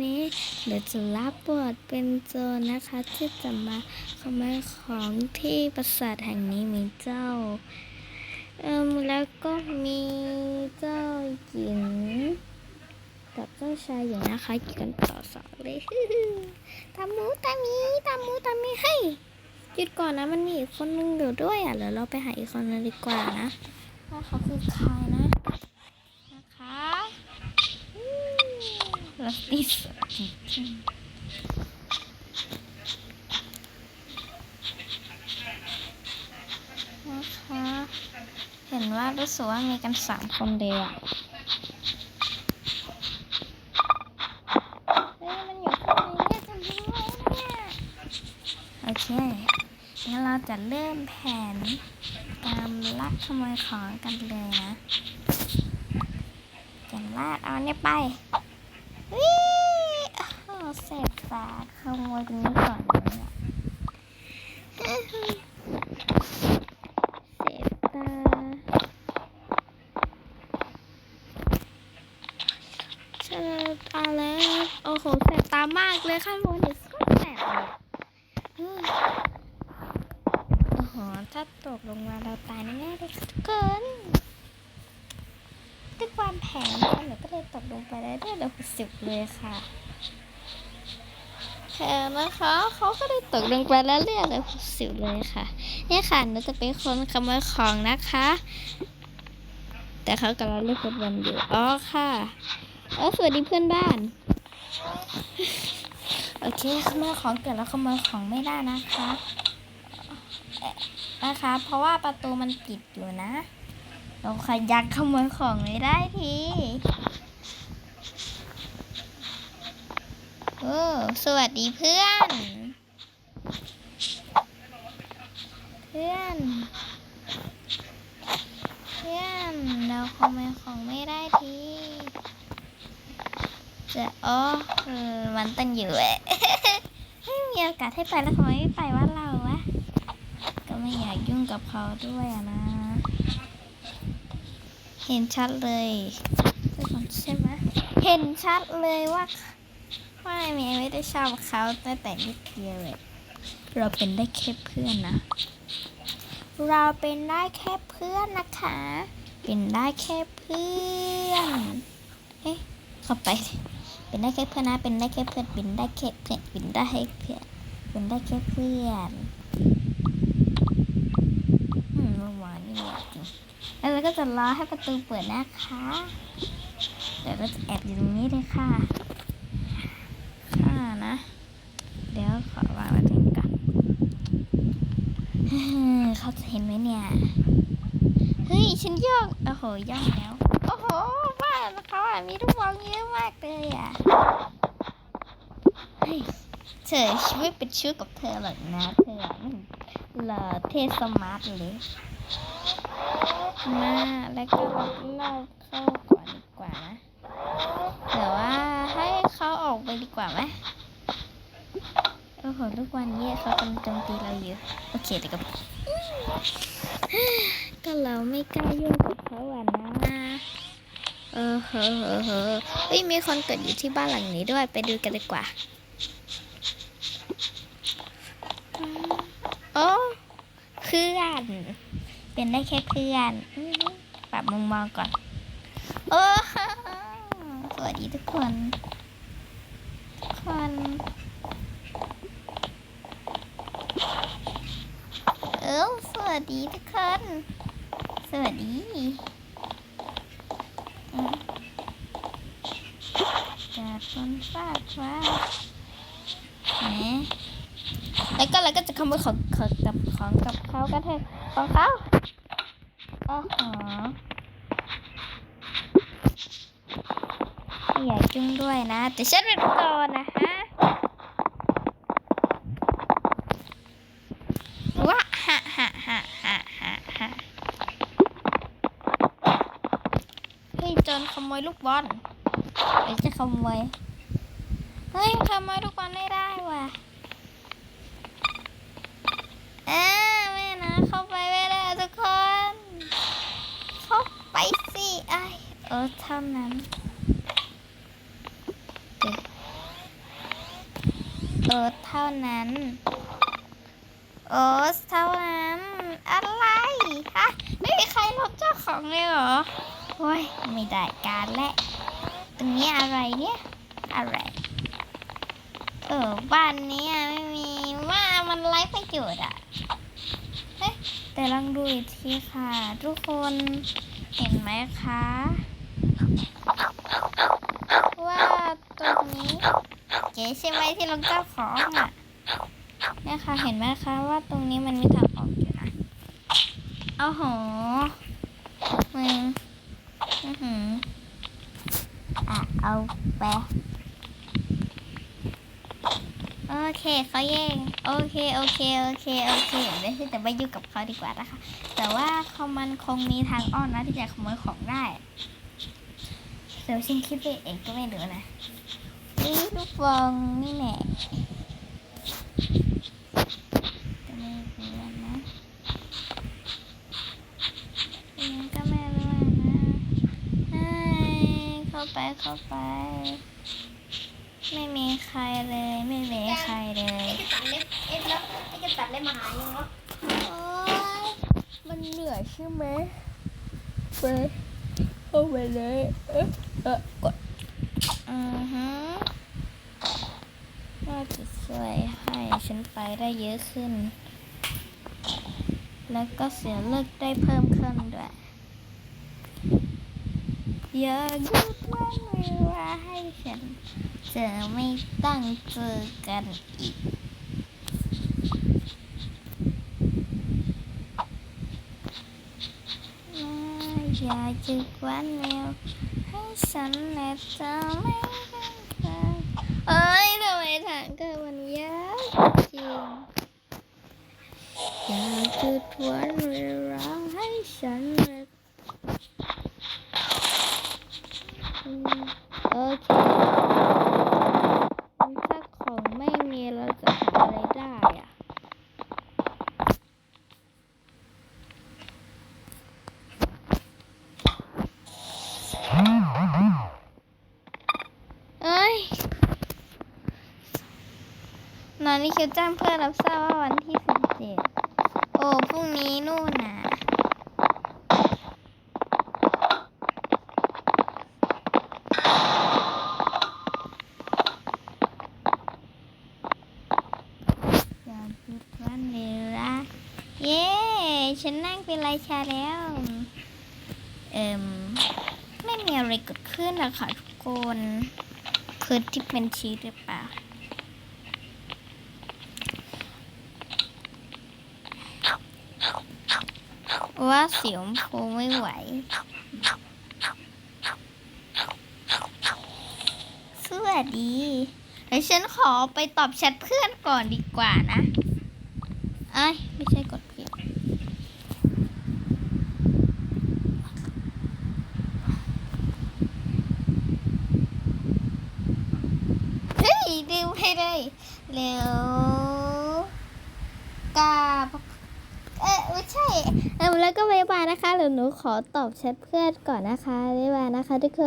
นี้เดี๋ยวจะรับบทเป็นโจรนะคะ ที่จะมาขโมยของที่ปราสาทแห่งนี้มีเจ้าเอิมแล้วก็มีเจ้าหญิง กับเจ้าชายอยู่นะคะอยู่กันต่อสองเลยตามมูตามมีตามมูตามมีให้ยหยุดก่อนนะมันมีอีกคนนึงอยู่ด้วยอะเดี๋ยวเราไปหาอีกคนนึงดีกว่านะว่าเขาคือใครนะอืม รักที่สุดนะคะเห็นว่ารู้สึกว่ามีกันสามคนเดียวเฮ้ยมันอยู่ข้างในเนี่ยจะรู้ไหมเนี่ยโอเคงั้นเราจะเริ่มแผนการลักขโมยของกันเลยนะจะลาดเอาเนี่ยไป สพตาขโมยตรงนี้ก่อนเลยเนี่ยเสพตาเชิญตาแล้ว โอ้โหแสบตามากเลยค่ะวันนี้ก็แสบเลยโอ้โห ถ้าตกลงมาเราตายแน่ๆเลยค่ะทุกคนด้วยความแผนกันหนูก็เลยตกลงไปได้ด้วยเร็วสิบเลยค่ะ แผนนะคะเขาก็ได้ตกลงไปแล้วเรียกเลยสิบเลยค่ะนี่ค่ะหนูจะเป็นคนขโมยของนะคะ แต่เขากำลังเล่นฟุตบอลอยู่อ๋อค่ะเออสวัสดีเพื่อนบ้าน โอเคขโมยของเกิดแล้วขโมยของไม่ได้นะคะนะคะ เพราะว่าประตูมันปิดอยู่นะ เราขยักขโมยของไม่ได้ที โอ้สวัสดีเพื่อน เพื่อน เพื่อน เราขโมยของไม่ได้ทีจะอ๋อเออมันตันอยู่เอะไม่มีโอกาสให้ไปแล้วทำไมไม่ไปว่าเราวะ ก็ไม่อยากยุ่งกับเขาด้วยนะ เห็นชัดเลย ใช่ไหมเห็นชัดเลยว่า ว่าเมย์ไม่ได้ชอบเขาตั้งแต่นิดเดียวเลยเราเป็นได้แค่เพื่อนนะ เราเป็นได้แค่เพื่อนนะคะ เป็นได้แค่เพื่อนเฮ้ยเข้าไป เป็นได้แค่เพื่อนนะ เป็นได้แค่เพื่อน เป็นได้แค่เพื่อน เป็นได้แค่เพื่อน เป็นได้แค่เพื่อนอืมเมื่อวานนี่อยากจริงแล้วเราก็จะรอให้ประตูเปิดนะคะเดี๋ยวเราจะแอบอยู่ตรงนี้เลยค่ะค่ะนะ เดี๋ยวขอวางไว้ตรงนี้ก่อน เห็นไหมเนี่ย เฮ้ย ฉันย่องโอ้โหย่องแล้ว โอ้โหว่าแล้วเขาอะมีลูกบอลเยอะมากเลยอะ เฮ้ย เธอช่วยเป็นชื่อกับเธอหรอกนะเธออืมหล่อเทสมาร์ทเลยมาแล้วก็เราเข้าก่อนดีกว่านะเดี๋ยวว่าให้เขาออกไปดีกว่าไหมโอ้โหทุกวันนี้เขากำลังโจมตีเราอยู่ โอเคเดี๋ยวก็ ก็เราไม่กล้ายุ่งกับเขาอะนะเออเฮ้อเฮ้อเฮ้อเฮ้ยมีคนเกิดอยู่ที่บ้านหลังนี้ด้วยไปดูกันดีกว่าโอ้เพื่อน เป็นได้แค่เพื่อนปรับมุมมองก่อนโอ้สวัสดีทุกคน ทุกคน เออส วัสดีทุกคน สวัสดีจากคนฟากฟ้าแหมแล้วก็เราก็จะขโมยของของกับของกับเขากันเถอะของเขาโอ้โหไม่อยาจุ้งด้วยนะ แต่ฉันเป็นก่อนนะฮะ ว้าฮะฮะฮะฮะฮะฮะเฮ้ยโจ นขโมยลูกบอลเดี๋ยวจะขโมย เฮ้ยขโมยลูกบอลไม่ได้ว่ะเอ้าไม่นะเข้าไปไม่ได้ทุกคน เข้าไปสิไอเออเท่านั้นเออเท่านั้นโอ๊ตเท่านั้น อะไรฮะไม่มีใครลบเจ้าของเลยเหรอ โอ้ยไม่ได้การและ ตรงนี้อะไรเนี่ย อะไร เออ บ้านนี้ไม่มีว่ามันไร้ประโยชน์อะเฮ้แต่ลองดูอีกทีค่ะ ทุกคนเห็นไหมคะ ว่าตรงนี้เก๋ใช่ไหมที่ลงเจ้าของอะเนี่ยค่ะเห็นไหมคะว่าตรงนี้มันมีทางออกอยู่นะเอาโหมึงอือหืออะ เอาไปโอเคเขาแย่งโอเคโอเคโอเคโอเคเดี๋ยวฉันจะไปอยุ่งกับเขาดีกว่านะคะ แต่ว่าเขามันคงมีทางอ้อมนะที่จะขโมยของได้เดี๋ยวฉันคิดไปเองก็ไม่รู้นะนี่ลูกฟองนี่แหละไม่รู้นะยังก็ไม่รู้นะเฮ้ย เข้าไปเข้าไป ไม่มีใครเลย ไม่มีใครเลยไอ้จะตัดเล็บเอ็ดแล้วไอ้จะตัดเล็บมาหายังวะโอ๊ยมันเหนื่อยใช่ไหมไปเข้าไปเลยเออเออกดอือฮึน่าจะช่วยให้ฉันไปได้เยอะขึ้น แล้วก็เสียเลือกได้เพิ่มขึ้นด้วยอย่าหยุดวันเวลาให้ฉันจะไม่ตั้งเจอกันอีกไม่อยากจะกวนแมวให้ฉันและเธอไม่ได้งเอ้ยทำไมทางเกิดมันยากจริงอยากจะทวนเวลาให้ฉันและอืม โอเคถ้าของไม่มีเราจะหาอะไรได้อะเอ้ยนอนนี่คิวจ้างเพื่อรับทราบว่าวันที่สิบเจ็ดโอ้พรุ่งนี้นู่นน่ะ อยากหยุดวันเวลาเย้ ฉันนั่งเป็นรา ชาแล้ว เอมไม่มีอะไรเกิดขึ้นนะคะทุกคน คือที่เป็นชีสหรือเปล่าว่าเสียงพูไม่ไหว สวัสดีเดี๋ยวฉันขอไปตอบแชทเพื่อนก่อนดีกว่านะไอ้ย ไม่ใช่กดผิด เไม่ได้แล้วกาบเออไม่ใช่แล้วก็บายบายนะคะเดี๋ยวหนูขอตอบแชทเพื่อนก่อนนะคะบายบายนะคะทุกคน